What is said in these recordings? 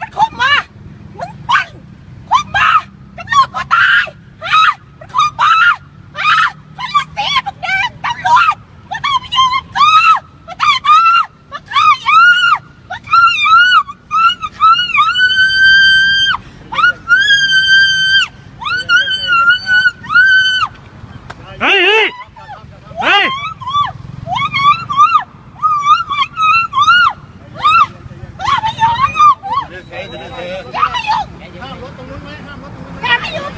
มันคุมมามึงปั้นคุมมาตำรวจกูตายฮะมันคุมมาฮะคนละสีมึงแดงตำรวจมึงต้องมาอยู่กับกูมึงตายมามึงฆ่าอยู่มึงฆ่าอยู่มึงฟังมึงฆ่าอยู่มึงฆ่า เฮ้ยเฮ้ยเฮ้ย อย่ามายุ่งกับลูกกู อย่ามายุ่งห้ามรถตรงนู้นไหมห้ามรถตรงนู้นอย่ามายุ่ง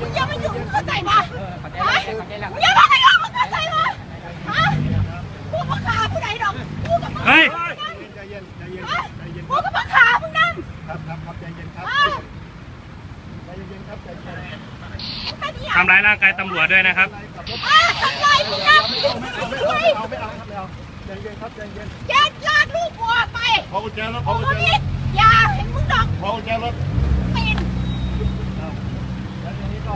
มึงอย่ามายุ่งเข้าใจปะฮะมึงอย่ามายุ่งมึงเข้าใจปะฮะกูมาฆ่าผู้ใดดอกกูกับมึงเฮ้ย ใจเย็นใจเย็นฮะใจเย็นกูกับมึงฆ่ามึงนั่นครับครับครับใจเย็นครับใจเย็นครับใจเย็นมึงเป็นยังทำร้ายร่างกายตำรวจด้วยนะครับฮะทำไรมึงนั่นมึงช่วยเอาไม่เอาครับไม่เอาใจเย็นครับใจเย็นแกลากลูกกูออกไปพอกุญแจรถพกูอกุญแจรนี่ถอย่า เห็นมึงดอกพอกุญแจรถเป็นแล้วทีนี้ก็